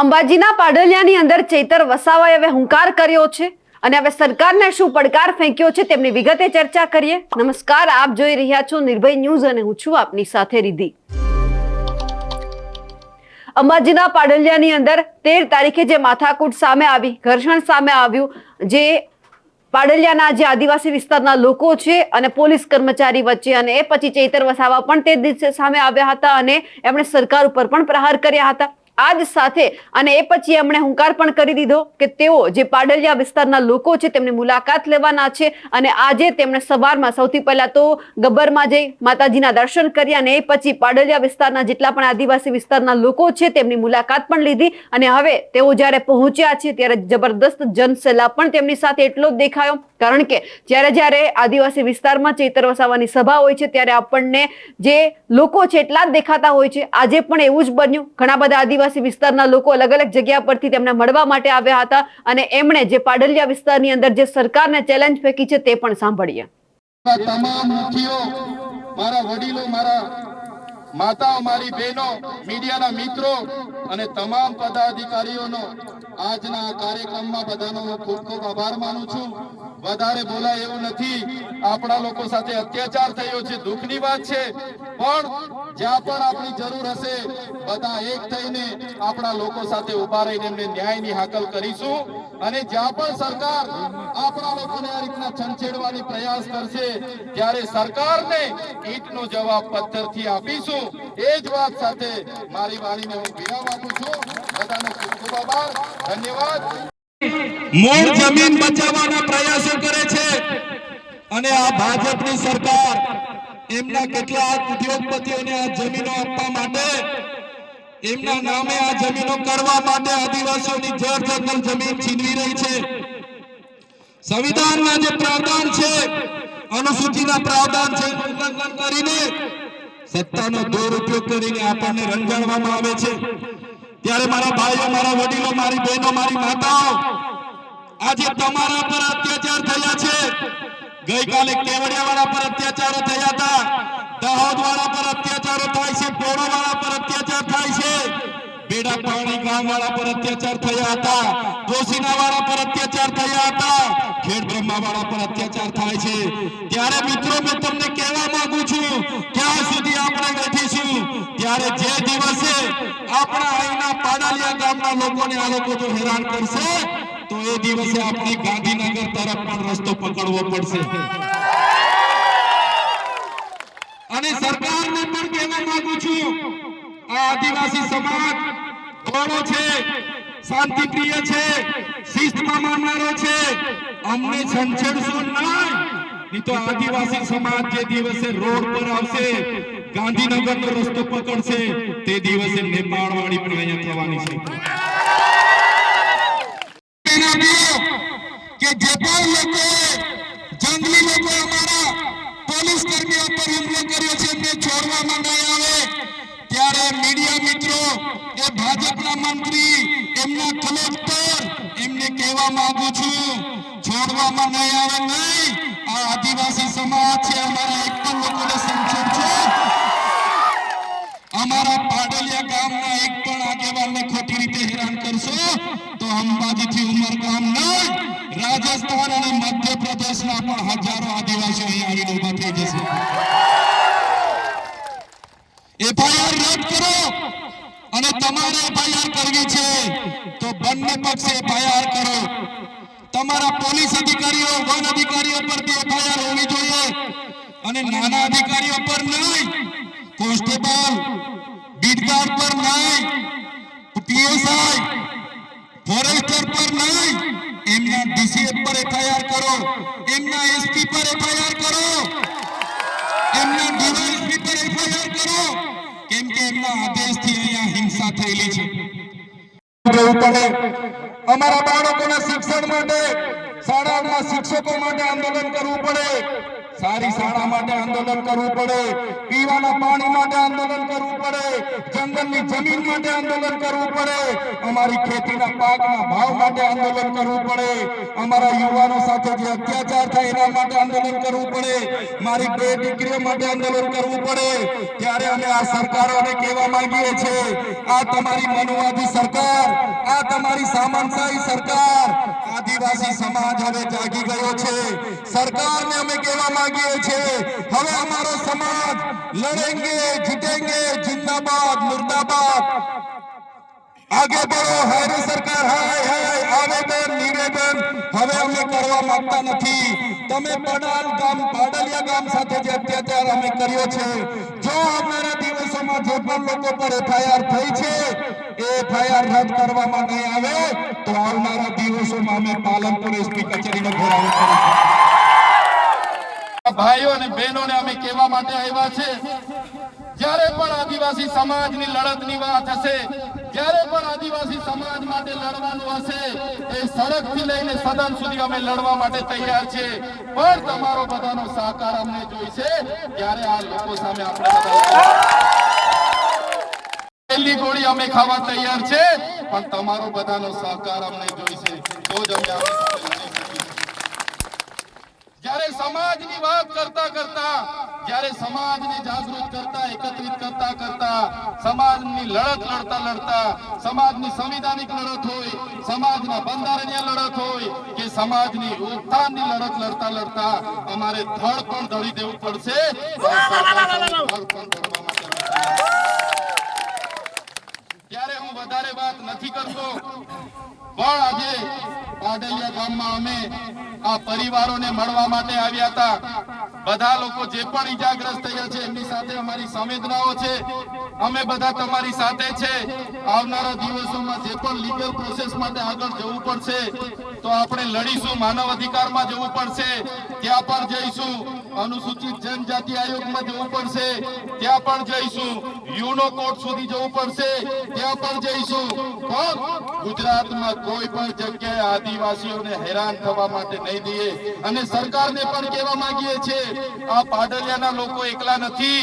અંબાજીના પાડલિયાની અંદર ચૈતર વસાવાએ હવે હુંકાર કર્યો છે અને હવે સરકારને શું પડકાર ફેંક્યો છે તેમની વિગતે ચર્ચા કરીએ. નમસ્કાર, આપ જોઈ રહ્યા છો નિર્ભય ન્યૂઝ અને હું છું આપની સાથે રિધિ અંબાજીના પાડલિયાની અંદર તેર તારીખે જે માથાકૂટ સામે આવી, ઘર્ષણ સામે આવ્યું, જે પાડલિયાના જે આદિવાસી વિસ્તારના લોકો છે અને પોલીસ કર્મચારી વચ્ચે અને એ પછી ચૈતર વસાવા પણ તે દિવસે સામે આવ્યા હતા અને એમણે સરકાર ઉપર પણ પ્રહાર કર્યા હતા. આ જ સાથે અને એ પછી એમણે હુંકાર પણ કરી દીધો કે તેઓ જે પાડલિયા વિસ્તારના લોકો છે તેમની મુલાકાત લેવાના છે અને આજે તેમણે સવારમાં સૌથી પહેલા તો ગબ્બરમાં જઈ માતાજીના દર્શન કર્યા અને એ પછી પાડલિયા વિસ્તારના જેટલા પણ આદિવાસી વિસ્તારના લોકો છે તેમની મુલાકાત પણ લીધી અને હવે તેઓ જ્યારે પહોંચ્યા છે ત્યારે જબરદસ્ત જનસેલાબ પણ તેમની સાથે એટલો જ દેખાયો. કારણ કે જ્યારે જ્યારે આદિવાસી વિસ્તારમાં ચૈતર વસાવાની સભા હોય છે ત્યારે આપણને જે લોકો છે એટલા જ દેખાતા હોય છે. આજે પણ એવું જ બન્યું. ઘણા બધા આદિવાસી વિસ્તારના લોકો અલગ અલગ જગ્યા પરથી તેમને મળવા માટે આવ્યા હતા અને એમણે જે પાડલિયા વિસ્તારની અંદર જે સરકારને ચેલેન્જ ફેંકી છે તે પણ સાંભળીએ. તમામ મુખીઓ, મારા માતાઓ, મારી બહેનો, મીડિયાના મિત્રો અને તમામ પદાધિકારીઓનો આજના કાર્યક્રમમાં બધાનો હું ખૂબ ખૂબ આભાર માનું છું. વધારે બોલાય એવું નથી. આપણા લોકો સાથે અત્યાચાર થયો છે, દુઃખની વાત છે. પણ જ્યાં પણ આપણી જરૂર હશે, બધા એક થઈને આપણા લોકો સાથે ઊભા રહીને એમને ન્યાયની હાકલ કરીશું. અને જ્યાં પણ સરકાર આપણા લોકોને આ રીતના છંછેડવાની પ્રયાસ કરશે, ત્યારે સરકારને ઈટનો જવાબ પથ્થરથી આપીશું. એ જ વાત સાથે મારી વાણીને હું વિરામ આપું છું. બધાનો ખૂબ ખૂબ આભાર. ધન્યવાદ. મૂળ જમીન બચાવવાના પ્રયાસો કરે છે. અને આ ભાજપની સરકાર એમના કેટલા ઉદ્યોગપતિઓને આ જમીનો આપવા માટે? એમના નામે આ જમીનો કરવા માટે આદિવાસીઓની જળ જંગલ જમીન છીનવી રહી છે. સંવિધાનના જે પ્રાવધાન છે, અનુસૂચિના પ્રાવધાન છે ઉલ્લંઘન કરીને સત્તાનો દુરુપયોગ કરીને આપણને રંજાડવામાં આવે છે. ત્યારે મારા ભાઈઓ, મારા વડીલો, મારી બહેનો, મારી માતાઓ, આજે તમારા પર અત્યાચાર થયા છે. ગઈકાલે કેવડિયા વાળા પર અત્યાચારો થયા હતા. દાહોદ વાળા પર અત્યાચારો થાય છે પોણો વાળા પર અત્યાચાર થાય છે. બેડા પાણી ગામ વાળા પર અત્યાચાર થયા હતા. જોશીના વાળા પર અત્યાચાર થયા હતા. ખેડ બ્રહ્મા વાળા પર અત્યાચાર થાય છે. ત્યારે મિત્રો મેં તમને કહેવા માંગુ છું, ક્યાં સુધી આપણે બેઠીશું? ત્યારે જે દિવસે આપણા અહીંના પાડાલિયા ગામના લોકોને આ લોકો જો હેરાન કરશે. એ દિવસે આપણે ગાંધીનગર તરફ પણ રસ્તો પકડવો પડશે. અને સરકારને પણ કહેવા માંગુ છું, આ આદિવાસી સમાજ થોડો છે, શાંતિપ્રિય છે, શિસ્તમાં માનનારો છે, અમને છંછેડશો નહીં. નહીં તો આદિવાસી સમાજ જે દિવસે રોડ પર આવશે, ગાંધીનગરનો રસ્તો પકડશે, તે દિવસે નેપાળ વાળી પણ અહીંયા થવાની છે. વિનંતીઓ કે જે પણ લોકોએ જંગલી લોકો અમારા પોલીસ કર્મીઓ પર હુમલો કર્યો છે એમને છોડવામાં નહીં આવે, ત્યારે મીડિયા મિત્રો એ ભાજપના મંત્રી એમના કલેક્ટર એમને કહેવા માંગુ છું છોડવામાં નહીં આવે નહીં, આ આદિવાસી સમાજ છે, અમારા એક પણ લોકોને સંક્ષેપ છે. અમારા પાડલિયા ગામના એક પણ આગેવાનને ખોટી રીતે હેરાન કરશો તો અંબાજીથી ઉમરગામ નહીં. રાજસ્થાન અને મધ્યપ્રદેશના પણ હજારો આદિવાસીઓ અહીં આવીને ઊભા થઈ જશે. એફઆઈઆર રદ કરો. અને તમારે એફઆઈઆર કરવી છે, તો બંને પક્ષે એફઆઈઆર કરો. તમારા પોલીસ અધિકારીઓ, વન અધિકારીઓ પર બી એફઆઈઆર હોવી જોઈએ અને નાના અધિકારીઓ પર નહીં. કોન્સ્ટેબલ બીટગાર્ડ પર નહીં. પીએસઆઈ ફોરેસ્ટર પર નહીં એમના ડીસીએફ એફઆઈઆર કરો. એમના એસપી પર એફઆઈઆર કરો. એમના ડીવાયએસપી પર એફઆઈઆર કરો. કેમ કે એમના આદેશથી અહીંયા હિંસા થયેલી છે. અમારા બાળકોના શિક્ષણ માટે, શાળાના શિક્ષકો માટે આંદોલન કરવું પડે. સારી શાળા માટે આંદોલન કરવું પડે. પીવાના પાણી માટે આંદોલન કરવું પડે. જંગલની જમીન માટે આંદોલન કરવું પડે. અમારી ખેતીના પાકના ભાવ માટે આંદોલન કરવું પડે. અમારા યુવાનો સાથે જે અત્યાચાર થાય એના માટે આંદોલન કરવું પડે. મારી બે દીકરીઓ માટે આંદોલન કરવું પડે. ત્યારે અમે આ સરકારોને કહેવા માંગીએ છીએ, આ તમારી મનુવાદી સરકાર, આ તમારી સામાનશાહી સરકાર આદિવાસી સમાજ હવે જાગી ગયો છે. સરકારને અમે કહેવા માંગીએ છીએ, હવે અમારો સમાજ લડેંગે, જીતેંગે, જિંદાબાદ, મુર્દાબાદ. આગે બઢો હાય સરકાર, હાય હાય આવેદન, નિવેદન હવે અમે કરવા માંગતા નથી. તમે પડાલ ગામ, પાડલિયા ગામ સાથે જે અત્યાચાર અમે કર્યો છે, જો આવનારા દિવસોમાં જે પણ લોકો પર એફઆઈઆર થઈ છે એફઆઈઆર રદ કરવામાં નહીં આવે તો આવનારા દિવસોમાં અમે પાલનપુર એસપી કચેરીનો ઘેરાવો કરીશું. ભાઈઓ અને બહેનોને અમે કહેવા માટે આવ્યા છે, જ્યારે પણ આદિવાસી સમાજની લડતની વાત હશે, જ્યારે પણ આદિવાસી સમાજ માટે લડવાનું હશે, એ સડકથી લઈને સદન સુધી અમે લડવા માટે તૈયાર છે પણ તમારો બધાનો સહકાર અમને જોઈશે, ત્યારે આ લોકો સામે આપણે બધા ગોળી અમે ખાવા તૈયાર છે. પણ તમારો બધાનો સહકાર અમને જોઈશે. તો જ અમે જ્યારે સમાજની વાત કરતા કરતા જ્યારે સમાજને જાગૃત કરતા એકત્રિત કરતા કરતા સમાજની લડત લડતા લડતા સમાજની સંવિધાનિક લડત હોય સમાજના બંધારણીય લડત હોય કે સમાજની ઉત્થાનની લડત લડતા લડતા અમારે ધડ પણ ધડી દેવું પડશે. ધડ પણ ધડવા માટે અમે તૈયાર છીએ. ત્યારે હું વધારે વાત નથી કરતો. પણ આજે પાડલિયા ગામમાં અમે આ પરિવારોને મળવા માટે આવ્યા હતા. બધા લોકો જે પણ ઈજાગ્રસ્ત થયા છે, એમની સાથે અમારી સંવેદનાઓ છે. અમે બધા તમારી સાથે છે. આવનારા દિવસોમાં જે પણ લીગલ પ્રોસેસ માટે આગળ જવું પડશે, તો આપણે લડીશું, માનવ અધિકારમાં જવું પડશે. ત્યાં પણ જઈશું. અનુસૂચિત જનજાતિ આયોગમાં જવું પડશે. ત્યાં પણ જઈશું. યુનો કોર્ટ સુધી જવું પડશે. ત્યાં પણ જઈશું. પણ ગુજરાતમાં કોઈ પણ જગ્યાએ આદિવાસીઓને હેરાન થવા માટે નહીં દઈએ. અને સરકારને પણ કહેવા માંગીએ છીએ આ પાડલિયાના લોકો એકલા નથી.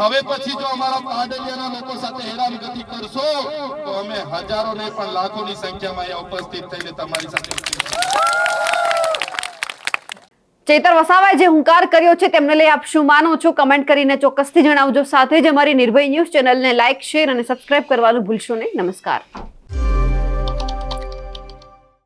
હવે પછી જો અમારા પાડલિયાના લોકો સાથે હેરાનગતિ કરશો, તો અમે હજારો નહીં પણ લાખોની સંખ્યામાં અહીંયા ઉપસ્થિત થઈને તમારી સાથે ચેતર વસાવાએ જે હુંકાર કર્યો છે, તેમને લઈ આપ શું માનો છો? કમેન્ટ કરીને ચોક્કસથી જણાવજો. સાથે જ અમારી નિર્ભય ન્યૂઝ ચેનલને લાઇક શેર અને સબસ્ક્રાઇબ કરવાનું ભૂલશો નહીં. નમસ્કાર.